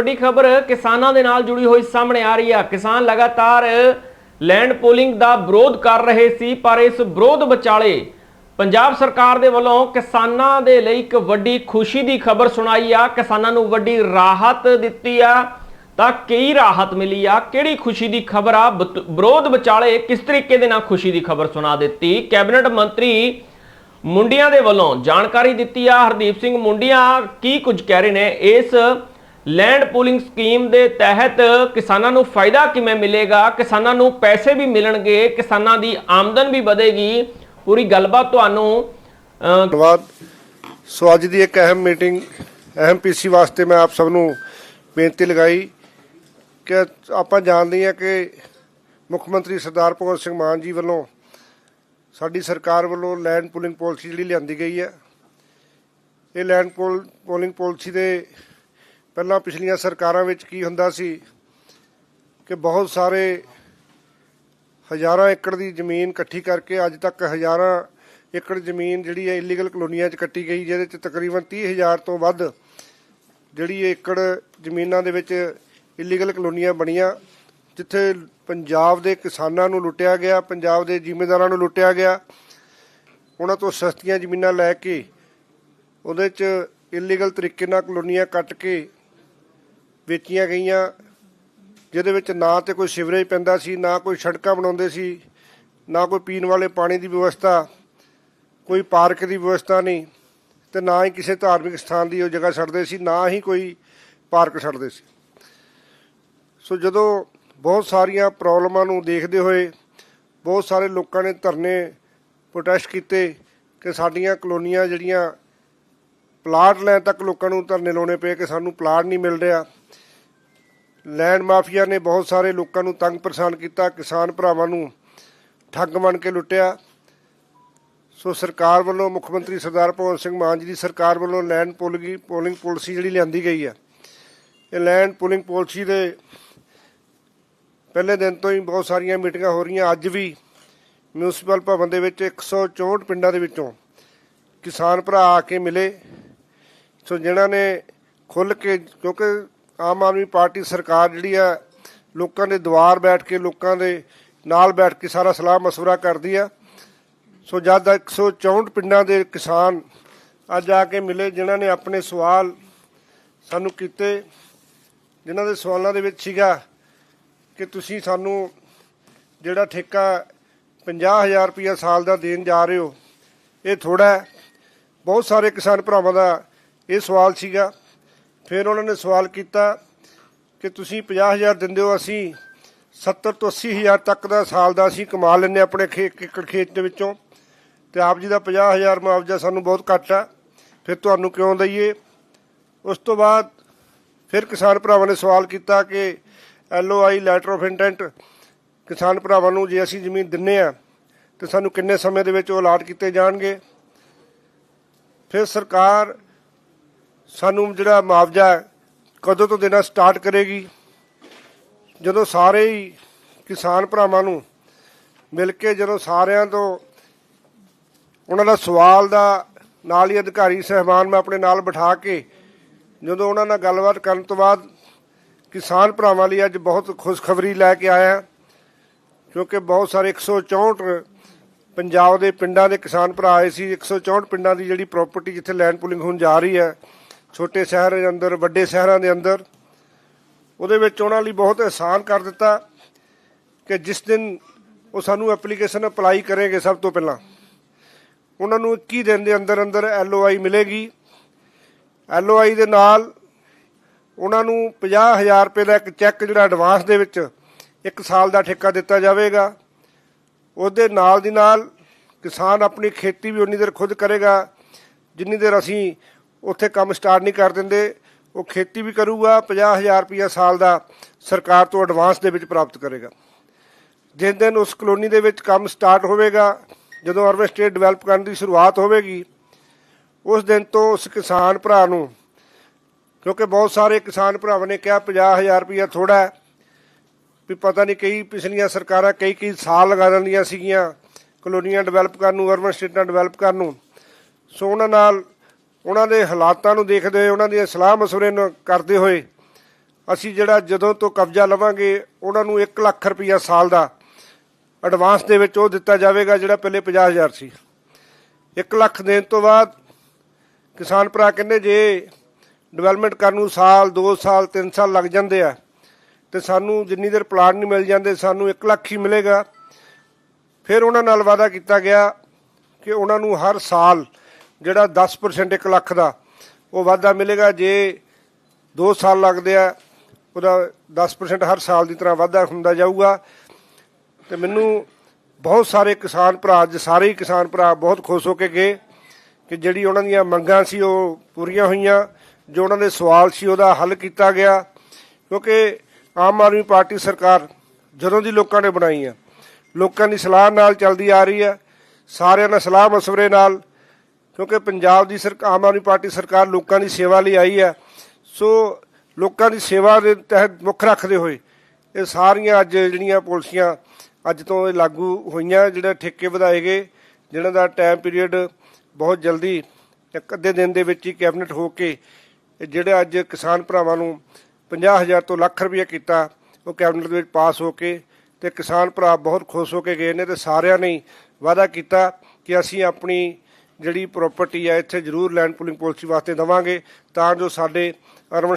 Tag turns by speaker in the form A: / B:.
A: ਵੱਡੀ ਖਬਰ ਕਿਸਾਨਾਂ ਦੇ ਨਾਲ ਜੁੜੀ ਹੋਈ ਸਾਹਮਣੇ ਆ ਰਹੀ ਆ। ਕਿਸਾਨ ਲਗਾਤਾਰ ਲੈਂਡ ਪੋਲਿੰਗ ਦਾ ਵਿਰੋਧ ਕਰ ਰਹੇ ਸੀ, ਪਰ ਇਸ ਵਿਰੋਧ ਵਿਚਾਲੇ ਪੰਜਾਬ ਸਰਕਾਰ ਦੇ ਵੱਲੋਂ ਕਿਸਾਨਾਂ ਦੇ ਲਈ ਇੱਕ ਵੱਡੀ ਖੁਸ਼ੀ ਦੀ ਖਬਰ ਸੁਣਾਈ ਆ। ਕਿਸਾਨਾਂ ਨੂੰ ਵੱਡੀ ਰਾਹਤ ਦਿੱਤੀ ਆ। ਤਾਂ ਕਈ ਰਾਹਤ ਮਿਲੀ ਆ। ਕਿਹੜੀ ਖੁਸ਼ੀ ਦੀ ਖਬਰ ਆ? ਵਿਰੋਧ ਵਿਚਾਲੇ ਕਿਸ ਤਰੀਕੇ ਦੇ ਨਾਲ ਖੁਸ਼ੀ ਦੀ ਖਬਰ ਸੁਣਾ ਦਿੱਤੀ? ਕੈਬਨਿਟ ਮੰਤਰੀ ਮੁੰਡੀਆਂ ਦੇ ਵੱਲੋਂ ਜਾਣਕਾਰੀ ਦਿੱਤੀ ਆ। ਹਰਦੀਪ ਸਿੰਘ ਮੁੰਡੀਆਂ ਕੀ ਕੁਝ ਕਹਿ ਰਹੇ ਨੇ? ਇਸ ਲੈਂਡ ਪੂਲਿੰਗ ਸਕੀਮ ਦੇ ਤਹਿਤ ਕਿਸਾਨਾਂ ਨੂੰ ਫਾਇਦਾ ਕਿਵੇਂ ਮਿਲੇਗਾ? ਕਿਸਾਨਾਂ ਨੂੰ ਪੈਸੇ ਵੀ ਮਿਲਣਗੇ, ਕਿਸਾਨਾਂ ਦੀ ਆਮਦਨ ਵੀ ਵਧੇਗੀ। ਪੂਰੀ ਗੱਲਬਾਤ ਤੁਹਾਨੂੰ
B: ਧੰਨਵਾਦ। ਸੋ ਅੱਜ ਦੀ ਇੱਕ ਅਹਿਮ ਮੀਟਿੰਗ, ਅਹਿਮ ਪੀਸੀ ਵਾਸਤੇ ਮੈਂ ਆਪ ਸਭ ਨੂੰ ਬੇਨਤੀ ਲਗਾਈ ਕਿ ਆਪਾਂ ਜਾਣਦੇ ਹਾਂ ਕਿ ਮੁੱਖ ਮੰਤਰੀ ਸਰਦਾਰ ਭਗਵੰਤ ਸਿੰਘ ਮਾਨ ਜੀ ਵੱਲੋਂ ਸਾਡੀ ਸਰਕਾਰ ਵੱਲੋਂ ਲੈਂਡ ਪੂਲਿੰਗ ਪਾਲਿਸੀ ਜਿਹੜੀ ਲਿਆਂਦੀ ਗਈ ਹੈ, ਇਹ ਲੈਂਡ ਪੂਲ ਪੂਲਿੰਗ ਪਾਲਿਸੀ ਦੇ ਪਹਿਲਾਂ ਪਿਛਲੀਆਂ ਸਰਕਾਰਾਂ ਵਿੱਚ ਕੀ ਹੁੰਦਾ ਸੀ ਕਿ ਬਹੁਤ ਸਾਰੇ ਹਜ਼ਾਰਾਂ ਏਕੜ ਦੀ ਜ਼ਮੀਨ ਇਕੱਠੀ ਕਰਕੇ ਅੱਜ ਤੱਕ ਹਜ਼ਾਰਾਂ ਏਕੜ ਜ਼ਮੀਨ ਜਿਹੜੀ ਹੈ ਇਲੀਗਲ ਕਲੋਨੀਆਂ 'ਚ ਕੱਟੀ ਗਈ, ਜਿਹਦੇ 'ਚ ਤਕਰੀਬਨ 30000 ਤੋਂ ਵੱਧ ਜਿਹੜੀ ਏਕੜ ਜ਼ਮੀਨਾਂ ਦੇ ਵਿੱਚ ਇਲੀਗਲ ਕਲੋਨੀਆਂ ਬਣੀਆਂ, ਜਿੱਥੇ ਪੰਜਾਬ ਦੇ ਕਿਸਾਨਾਂ ਨੂੰ ਲੁੱਟਿਆ ਗਿਆ, ਪੰਜਾਬ ਦੇ ਜ਼ਿਮੀਂਦਾਰਾਂ ਨੂੰ ਲੁੱਟਿਆ ਗਿਆ, ਉਹਨਾਂ ਤੋਂ ਸਸਤੀਆਂ ਜ਼ਮੀਨਾਂ ਲੈ ਕੇ ਉਹਦੇ 'ਚ ਇਲੀਗਲ ਤਰੀਕੇ ਨਾਲ ਕਲੋਨੀਆਂ ਕੱਟ ਕੇ ਵੇਚੀਆਂ ਗਈਆਂ, ਜਿਹਦੇ ਵਿੱਚ ਨਾ ਤੇ ਕੋਈ ਸਿਵਰੇਜ ਪੈਂਦਾ ਸੀ, ਨਾ ਕੋਈ ਸੜਕਾਂ ਬਣਾਉਂਦੇ ਸੀ, ਨਾ ਕੋਈ ਪੀਣ ਵਾਲੇ ਪਾਣੀ ਦੀ ਵਿਵਸਥਾ, ਕੋਈ ਪਾਰਕ ਦੀ ਵਿਵਸਥਾ ਨਹੀਂ, ਤੇ ਨਾ ਹੀ ਕਿਸੇ ਧਾਰਮਿਕ ਸਥਾਨ ਦੀ ਉਹ ਜਗ੍ਹਾ ਛੱਡਦੇ ਸੀ, ਨਾ ਹੀ ਕੋਈ ਪਾਰਕ ਛੱਡਦੇ ਸੀ। ਸੋ ਜਦੋਂ ਬਹੁਤ ਸਾਰੀਆਂ ਪ੍ਰੋਬਲਮਾਂ ਨੂੰ ਦੇਖਦੇ ਹੋਏ, ਬਹੁਤ ਸਾਰੇ ਲੋਕਾਂ ਨੇ ਧਰਨੇ ਪ੍ਰੋਟੈਸਟ ਕੀਤੇ ਕਿ ਸਾਡੀਆਂ ਕਲੋਨੀਆਂ ਜਿਹੜੀਆਂ ਪਲਾਟ ਲੈਣ ਤੱਕ ਲੋਕਾਂ ਨੂੰ ਧਰਨੇ ਲਾਉਣੇ ਪਏ, ਕਿ ਸਾਨੂੰ ਪਲਾਟ ਨਹੀਂ ਮਿਲ ਰਿਹਾ ਲੈਂਡ ਮਾਫੀਆ ਨੇ ਬਹੁਤ ਸਾਰੇ ਲੋਕਾਂ ਨੂੰ ਤੰਗ ਪਰੇਸ਼ਾਨ ਕੀਤਾ, ਕਿਸਾਨ ਭਰਾਵਾਂ ਨੂੰ ਠੱਗ ਬਣ ਕੇ ਲੁੱਟਿਆ। ਸੋ ਸਰਕਾਰ ਵੱਲੋਂ ਮੁੱਖ ਮੰਤਰੀ ਸਰਦਾਰ ਭਗਵੰਤ ਸਿੰਘ ਮਾਨ ਜੀ ਦੀ ਸਰਕਾਰ ਵੱਲੋਂ ਲੈਂਡ ਪੋਲਿੰਗ ਪੋਲਿੰਗ ਪਾਲਿਸੀ ਜਿਹੜੀ ਲਿਆਂਦੀ ਗਈ ਹੈ। ਇਹ ਲੈਂਡ ਪੋਲਿੰਗ ਪਾਲਿਸੀ ਦੇ ਪਹਿਲੇ ਦਿਨ ਤੋਂ ਹੀ ਬਹੁਤ ਸਾਰੀਆਂ ਮੀਟਿੰਗਾਂ ਹੋ ਰਹੀਆਂ। ਅੱਜ ਵੀ ਮਿਊਨਿਸਪਲ ਭਵਨ ਦੇ ਵਿੱਚ 164 ਪਿੰਡਾਂ ਦੇ ਵਿੱਚੋਂ ਕਿਸਾਨ ਭਰਾ ਆ ਕੇ ਮਿਲੇ। ਸੋ ਜਿਨ੍ਹਾਂ ਨੇ ਖੁੱਲ ਕੇ, ਕਿਉਂਕਿ ਆਮ ਆਦਮੀ ਪਾਰਟੀ ਸਰਕਾਰ ਜਿਹੜੀ ਆ, ਲੋਕਾਂ ਦੇ ਦੁਆਰ ਬੈਠ ਕੇ, ਲੋਕਾਂ ਦੇ ਨਾਲ ਬੈਠ ਕੇ ਸਾਰਾ ਸਲਾਹ ਮਸ਼ਵਰਾ ਕਰਦੀ ਆ। ਸੋ ਜਦ 164 ਪਿੰਡਾਂ ਦੇ ਕਿਸਾਨ ਅੱਜ ਆ ਕੇ ਮਿਲੇ, ਜਿਨ੍ਹਾਂ ਨੇ ਆਪਣੇ ਸਵਾਲ ਸਾਨੂੰ ਕੀਤੇ, ਜਿਨ੍ਹਾਂ ਦੇ ਸਵਾਲਾਂ ਦੇ ਵਿੱਚ ਸੀਗਾ ਕਿ ਤੁਸੀਂ ਸਾਨੂੰ ਜਿਹੜਾ ਠੇਕਾ 50000 ਰੁਪਇਆ ਸਾਲ ਦਾ ਦੇਣ ਜਾ ਰਹੇ ਹੋ, ਇਹ ਥੋੜਾ ਬਹੁਤ ਸਾਰੇ ਕਿਸਾਨ ਭਰਾਵਾਂ ਦਾ ਇਹ ਸਵਾਲ ਸੀਗਾ। ਫਿਰ ਉਹਨਾਂ ਨੇ ਸਵਾਲ ਕੀਤਾ ਕਿ ਤੁਸੀਂ 50000 ਦਿੰਦੇ ਹੋ, ਅਸੀਂ 70 ਤੋਂ 80000 ਤੱਕ ਦਾ ਸਾਲ ਦਾ ਅਸੀਂ ਕਮਾ ਲੈਂਦੇ ਹਾਂ ਆਪਣੇ ਖੇਤ ਏਕੜ ਖੇਤ ਦੇ ਵਿੱਚੋਂ। ਤੇ ਆਪ ਜੀ ਦਾ 50000 ਮੁਆਵਜ਼ਾ ਸਾਨੂੰ ਬਹੁਤ ਘੱਟ ਆ। ਫਿਰ ਤੁਹਾਨੂੰ ਕਿਉਂ ਦਈਏ? ਉਸ ਤੋਂ ਬਾਅਦ ਫਿਰ ਕਿਸਾਨ ਭਰਾਵਾਂ ਨੇ ਸਵਾਲ ਕੀਤਾ ਕਿ ਐਲਓਆਈ, ਲੈਟਰ ਆਫ ਇੰਟੈਂਟ, ਕਿਸਾਨ ਭਰਾਵਾਂ ਨੂੰ ਜੇ ਅਸੀਂ ਜ਼ਮੀਨ ਦਿੰਨੇ ਆ, ਤੇ ਸਾਨੂੰ ਕਿੰਨੇ ਸਮੇਂ ਦੇ ਵਿੱਚ ਉਹ ਅਲਾਟ ਕੀਤੇ ਜਾਣਗੇ? ਫਿਰ ਸਰਕਾਰ ਸਾਨੂੰ ਜਿਹੜਾ ਮੁਆਵਜ਼ਾ ਕਦੋਂ ਤੋਂ ਦੇਣਾ ਸਟਾਰਟ ਕਰੇਗੀ? ਜਦੋਂ ਸਾਰੇ ਹੀ ਕਿਸਾਨ ਭਰਾਵਾਂ ਨੂੰ ਮਿਲ ਕੇ ਜਦੋਂ ਸਾਰਿਆਂ ਤੋਂ ਉਹਨਾਂ ਦਾ ਸਵਾਲ ਦਾ ਨਾਲ ਹੀ ਅਧਿਕਾਰੀ ਸਹਿਬਾਨ ਮੈਂ ਆਪਣੇ ਨਾਲ ਬਿਠਾ ਕੇ ਜਦੋਂ ਉਹਨਾਂ ਨਾਲ ਗੱਲਬਾਤ ਕਰਨ ਤੋਂ ਬਾਅਦ ਕਿਸਾਨ ਭਰਾਵਾਂ ਲਈ ਅੱਜ ਬਹੁਤ ਖੁਸ਼ਖਬਰੀ ਲੈ ਕੇ ਆਇਆ ਕਿਉਂਕਿ ਬਹੁਤ ਸਾਰੇ 164 ਪੰਜਾਬ ਦੇ ਪਿੰਡਾਂ ਦੇ ਕਿਸਾਨ ਭਰਾ ਆਏ ਸੀ 164 ਪਿੰਡਾਂ ਦੀ ਜਿਹੜੀ ਪ੍ਰਾਪਰਟੀ ਜਿੱਥੇ ਲੈਂਡ ਪੁਲਿੰਗ ਹੋਣ ਜਾ ਰਹੀ ਹੈ ਛੋਟੇ ਸ਼ਹਿਰ ਦੇ ਅੰਦਰ, ਵੱਡੇ ਸ਼ਹਿਰਾਂ ਦੇ ਅੰਦਰ, ਉਹਦੇ ਵਿੱਚ ਉਹਨਾਂ ਲਈ ਬਹੁਤ ਆਸਾਨ ਕਰ ਦਿੱਤਾ ਕਿ ਜਿਸ ਦਿਨ ਉਹ ਸਾਨੂੰ ਐਪਲੀਕੇਸ਼ਨ ਅਪਲਾਈ ਕਰੇਗੇ ਸਭ ਤੋਂ ਪਹਿਲਾਂ, ਉਹਨਾਂ ਨੂੰ 21 ਦਿਨ ਦੇ ਅੰਦਰ ਅੰਦਰ ਐਲਓਆਈ ਮਿਲੇਗੀ? ਐਲਓਆਈ ਦੇ ਨਾਲ ਉਹਨਾਂ ਨੂੰ 50000 ਰੁਪਏ ਦਾ ਇੱਕ ਚੈੱਕ ਜਿਹੜਾ ਐਡਵਾਂਸ ਦੇ ਵਿੱਚ ਇੱਕ ਸਾਲ ਦਾ ਠੇਕਾ ਦਿੱਤਾ ਜਾਵੇਗਾ। ਉਹਦੇ ਨਾਲ ਦੀ ਨਾਲ ਕਿਸਾਨ ਆਪਣੀ ਖੇਤੀ ਵੀ ਉਨੀ ਦੇਰ ਖੁਦ ਕਰੇਗਾ, ਜਿੰਨੀ ਦੇਰ ਅਸੀਂ ਉੱਥੇ ਕੰਮ ਸਟਾਰਟ ਨਹੀਂ ਕਰ ਦਿੰਦੇ। ਉਹ ਖੇਤੀ ਵੀ ਕਰੂਗਾ 50000 ਰੁਪਇਆ ਸਾਲ ਦਾ ਸਰਕਾਰ ਤੋਂ ਐਡਵਾਂਸ ਦੇ ਵਿੱਚ ਪ੍ਰਾਪਤ ਕਰੇਗਾ। ਜਿਸ ਦਿਨ ਉਸ ਕਲੋਨੀ ਦੇ ਵਿੱਚ ਕੰਮ ਸਟਾਰਟ ਹੋਵੇਗਾ, ਜਦੋਂ ਅਰਬਨ ਸਟੇਟ ਡਿਵੈਲਪ ਕਰਨ ਦੀ ਸ਼ੁਰੂਆਤ ਹੋਵੇਗੀ, ਉਸ ਦਿਨ ਤੋਂ ਉਸ ਕਿਸਾਨ ਭਰਾ ਨੂੰ, ਕਿਉਂਕਿ ਬਹੁਤ ਸਾਰੇ ਕਿਸਾਨ ਭਰਾਵਾਂ ਨੇ ਕਿਹਾ 50000 ਰੁਪਇਆ ਥੋੜਾ ਹੈ। ਵੀ ਪਤਾ ਨਹੀਂ ਕਈ ਪਿਛਲੀਆਂ ਸਰਕਾਰਾਂ ਕਈ ਕਈ ਸਾਲ ਲਗਾ ਦਿੰਦੀਆਂ ਸੀਗੀਆਂ, ਕਲੋਨੀਆਂ ਡਿਵੈਲਪ ਕਰਨ ਨੂੰ ਅਰਬਨ ਸਟੇਟਾਂ ਡਿਵੈਲਪ ਕਰਨ ਨੂੰ। ਸੋ ਉਹਨਾਂ ਨਾਲ ਉਹਨਾਂ ਦੇ ਹਾਲਾਤਾਂ ਨੂੰ ਦੇਖਦੇ ਹੋਏ, ਉਹਨਾਂ ਦੀਆਂ ਸਲਾਹ ਮਸ਼ਵਰੇ ਨੂੰ ਕਰਦੇ ਹੋਏ ਅਸੀਂ ਜਿਹੜਾ ਜਦੋਂ ਤੋਂ ਕਬਜ਼ਾ ਲਵਾਂਗੇ, ਉਹਨਾਂ ਨੂੰ 1 ਲੱਖ ਰੁਪਈਆ ਸਾਲ ਦਾ ਐਡਵਾਂਸ ਦੇ ਵਿੱਚ ਉਹ ਦਿੱਤਾ ਜਾਵੇਗਾ, ਜਿਹੜਾ ਪਹਿਲੇ 50000 ਸੀ। 1 ਲੱਖ ਦੇਣ ਤੋਂ ਬਾਅਦ ਕਿਸਾਨ ਭਰਾ ਕਹਿੰਦੇ, ਜੇ ਡਿਵੈਲਪਮੈਂਟ ਕਰਨ ਨੂੰ ਸਾਲ 2 ਸਾਲ 3 ਸਾਲ ਲੱਗ ਜਾਂਦੇ ਆ, ਤੇ ਸਾਨੂੰ ਜਿੰਨੀ ਦੇਰ ਪਲਾਟ ਨਹੀਂ ਮਿਲ ਜਾਂਦੇ, ਸਾਨੂੰ 1 ਲੱਖ ਹੀ ਮਿਲੇਗਾ। ਫਿਰ ਉਹਨਾਂ ਨਾਲ ਵਾਅਦਾ ਕੀਤਾ ਗਿਆ ਕਿ ਉਹਨਾਂ ਨੂੰ ਹਰ ਸਾਲ ਜਿਹੜਾ 10% 1 ਲੱਖ ਦਾ, ਉਹ ਵਾਧਾ ਮਿਲੇਗਾ। ਜੇ 2 ਸਾਲ ਲੱਗਦੇ ਆ, ਉਹਦਾ 10% ਹਰ ਸਾਲ ਦੀ ਤਰ੍ਹਾਂ ਵਾਧਾ ਹੁੰਦਾ ਜਾਊਗਾ। ਤੇ ਮੈਨੂੰ ਬਹੁਤ ਸਾਰੇ ਕਿਸਾਨ ਭਰਾ ਅੱਜ ਸਾਰੇ ਹੀ ਕਿਸਾਨ ਭਰਾ ਬਹੁਤ ਖੁਸ਼ ਹੋ ਕੇ ਗਏ ਕਿ ਜਿਹੜੀ ਉਹਨਾਂ ਦੀਆਂ ਮੰਗਾਂ ਸੀ, ਉਹ ਪੂਰੀਆਂ ਹੋਈਆਂ। ਜੋ ਉਹਨਾਂ ਦੇ ਸਵਾਲ ਸੀ, ਉਹਦਾ ਹੱਲ ਕੀਤਾ ਗਿਆ। ਕਿਉਂਕਿ ਆਮ ਆਦਮੀ ਪਾਰਟੀ ਸਰਕਾਰ ਜਦੋਂ ਦੀ ਲੋਕਾਂ ਨੇ ਬਣਾਈ ਆ, ਲੋਕਾਂ ਦੀ ਸਲਾਹ ਨਾਲ ਚੱਲਦੀ ਆ ਰਹੀ ਹੈ ਸਾਰਿਆਂ ਨਾਲ ਸਲਾਹ ਮਸ਼ਵਰੇ ਨਾਲ ਕਿਉਂਕਿ ਪੰਜਾਬ ਦੀ ਸਰਕਾਰ ਆਮ ਆਦਮੀ ਪਾਰਟੀ ਸਰਕਾਰ ਲੋਕਾਂ ਦੀ ਸੇਵਾ ਲਈ ਆਈ ਹੈ। ਸੋ ਲੋਕਾਂ ਦੀ ਸੇਵਾ ਦੇ ਤਹਿਤ ਮੁੱਖ ਰੱਖਦੇ ਹੋਏ ਇਹ ਸਾਰੀਆਂ ਅੱਜ ਜਿਹੜੀਆਂ ਪਾਲਿਸੀਆਂ ਅੱਜ ਤੋਂ ਇਹ ਲਾਗੂ ਹੋਈਆਂ, ਜਿਹੜੇ ਠੇਕੇ ਵਧਾਏ ਗਏ ਜਿਹਨਾਂ ਦਾ ਟਾਈਮ ਪੀਰੀਅਡ ਬਹੁਤ ਜਲਦੀ ਇੱਕ ਅੱਧੇ ਦਿਨ ਦੇ ਵਿੱਚ ਹੀ ਕੈਬਨਿਟ ਹੋ ਕੇ ਜਿਹੜੇ ਅੱਜ ਕਿਸਾਨ ਭਰਾਵਾਂ ਨੂੰ 50000 ਤੋਂ ਲੱਖ ਰੁਪਏ ਕੀਤਾ, ਉਹ ਕੈਬਨਿਟ ਦੇ ਵਿੱਚ ਪਾਸ ਹੋ ਕੇ ਤੇ ਕਿਸਾਨ ਭਰਾ ਬਹੁਤ ਖੁਸ਼ ਹੋ ਕੇ ਗਏ ਨੇ ਤੇ ਸਾਰਿਆਂ ਨੇ ਵਾਅਦਾ ਕੀਤਾ ਕਿ ਅਸੀਂ ਆਪਣੀ ਜਿਹੜੀ ਪ੍ਰਾਪਰਟੀ ਹੈ ਇੱਥੇ ਜ਼ਰੂਰ ਲੈਂਡ ਪੂਲਿੰਗ ਪਾਲਿਸੀ ਵਾਸਤੇ ਦੇਵਾਂਗੇ ਤਾਂ ਜੋ ਸਾਡੇ ਅਰਬਨ